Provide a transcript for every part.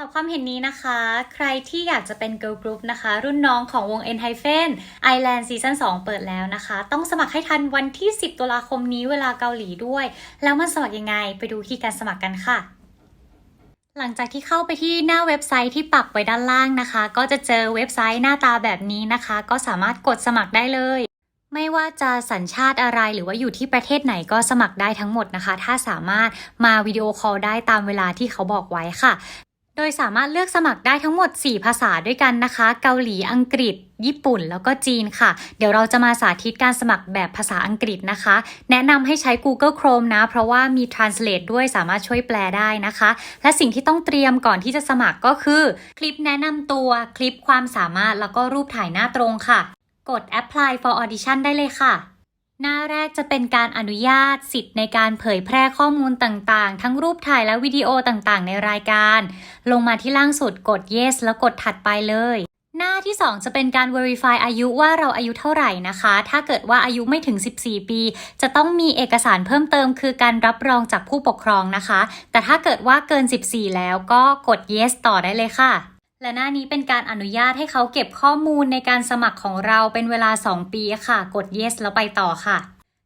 ตอบความเห็นนี้นะคะ ใครที่อยากจะเป็น Girl Group นะคะ รุ่นน้องของวง N Hyphen Island Season 2เปิดแล้วนะคะ ต้องสมัครให้ทันวันที่ 10 ตุลาคมนี้เวลาเกาหลีด้วย แล้วมันสมัครยังไงไปดูวิธีการสมัครกันค่ะ หลังจากที่เข้าไปที่หน้าเว็บไซต์ที่ปักไว้ด้านล่างนะคะ ก็จะเจอเว็บไซต์หน้าตาแบบนี้นะคะ ก็สามารถกดสมัครได้เลย ไม่ว่าจะสัญชาติอะไรหรือว่าอยู่ที่ประเทศไหนก็สมัครได้ทั้งหมดนะคะ ถ้าสามารถมาวิดีโอคอลได้ตามเวลาที่เขาบอกไว้ค่ะ โดยสามารถเลือกสมัครได้ทั้งหมด 4 ภาษาด้วยกันนะคะ เกาหลี อังกฤษ ญี่ปุ่น แล้วก็จีนค่ะ เดี๋ยวเราจะมาสาธิตการสมัครแบบภาษาอังกฤษนะคะ แนะนำให้ใช้ Google Chrome นะ เพราะว่ามี Translate ด้วยสามารถช่วยแปลได้นะคะ และสิ่งที่ต้องเตรียมก่อนที่จะสมัครก็คือ คลิปแนะนำตัว คลิปความสามารถ แล้วก็รูปถ่ายหน้าตรงค่ะ กด apply for audition ได้เลยค่ะ หน้าแรกจะเป็นการอนุญาตสิทธิ์ในการเผยแพร่ข้อมูลต่างๆ ทั้งรูปถ่ายและวิดีโอต่างๆ ในรายการ ลงมาที่ล่างสุดกด yes แล้วกดถัดไปเลย หน้าที่ 2 จะเป็นการ verify อายุว่าเราอายุเท่าไหร่นะคะ ถ้าเกิดว่าอายุไม่ถึง 14 ปี จะต้องมีเอกสารเพิ่มเติม คือการรับรองจากผู้ปกครองนะคะ แต่ถ้าเกิดว่าเกิน 14 แล้วก็กด yes ต่อได้เลยค่ะ และหน้านี้เป็นการอนุญาตให้เขาเก็บข้อมูลในการสมัครของเราเป็นเวลา 2 ปีค่ะ กด yes แล้วไปต่อค่ะ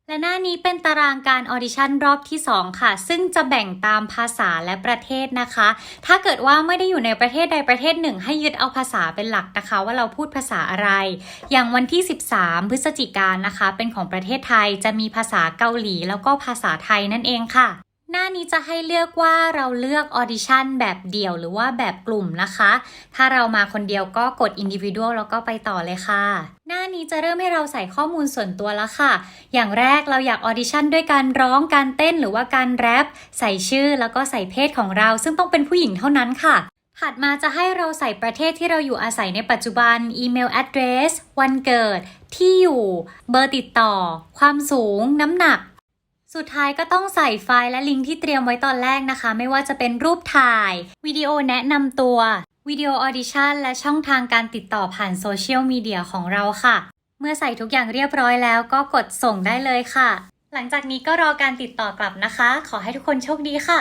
และหน้านี้เป็นตารางการออดิชั่นรอบที่ 2 ค่ะ ซึ่งจะแบ่งตามภาษาและประเทศนะคะ ถ้าเกิดว่าไม่ได้อยู่ในประเทศใดประเทศหนึ่ง ให้ยึดเอาภาษาเป็นหลักนะคะ ว่าเราพูดภาษาอะไร อย่างวันที่ 13 พฤศจิกายนนะคะ เป็นของประเทศไทยจะมีภาษาเกาหลี แล้วก็ภาษาไทยนั่นเองค่ะ หน้านี้จะให้เลือกว่าเราเลือกออดิชั่นแบบเดี่ยวหรือว่าแบบกลุ่มนะคะ ถ้าเรามาคนเดียวก็กด individual แล้วก็ไปต่อเลยค่ะ หน้านี้จะเริ่มให้เราใส่ข้อมูลส่วนตัวแล้วค่ะ อย่างแรกเราอยากออดิชั่นด้วยการร้องการเต้นหรือว่าการแรปใส่ชื่อแล้วก็ใส่เพศของเรา ซึ่งต้องเป็นผู้หญิงเท่านั้นค่ะถัดมาจะให้เราใส่ประเทศที่เราอยู่อาศัยในปัจจุบัน อีเมล address วันเกิด ที่อยู่ เบอร์ติดต่อ ความสูง น้ำหนัก สุดท้ายก็ต้องใส่ไฟล์และลิงก์ที่เตรียมไว้ตอนแรกนะคะ ไม่ว่าจะเป็นรูปถ่าย วิดีโอแนะนำตัว วิดีโอออดิชั่น และช่องทางการติดต่อผ่านโซเชียลมีเดียของเราค่ะ เมื่อใส่ทุกอย่างเรียบร้อยแล้วก็กดส่งได้เลยค่ะ หลังจากนี้ก็รอการติดต่อกลับนะคะ ขอให้ทุกคนโชคดีค่ะ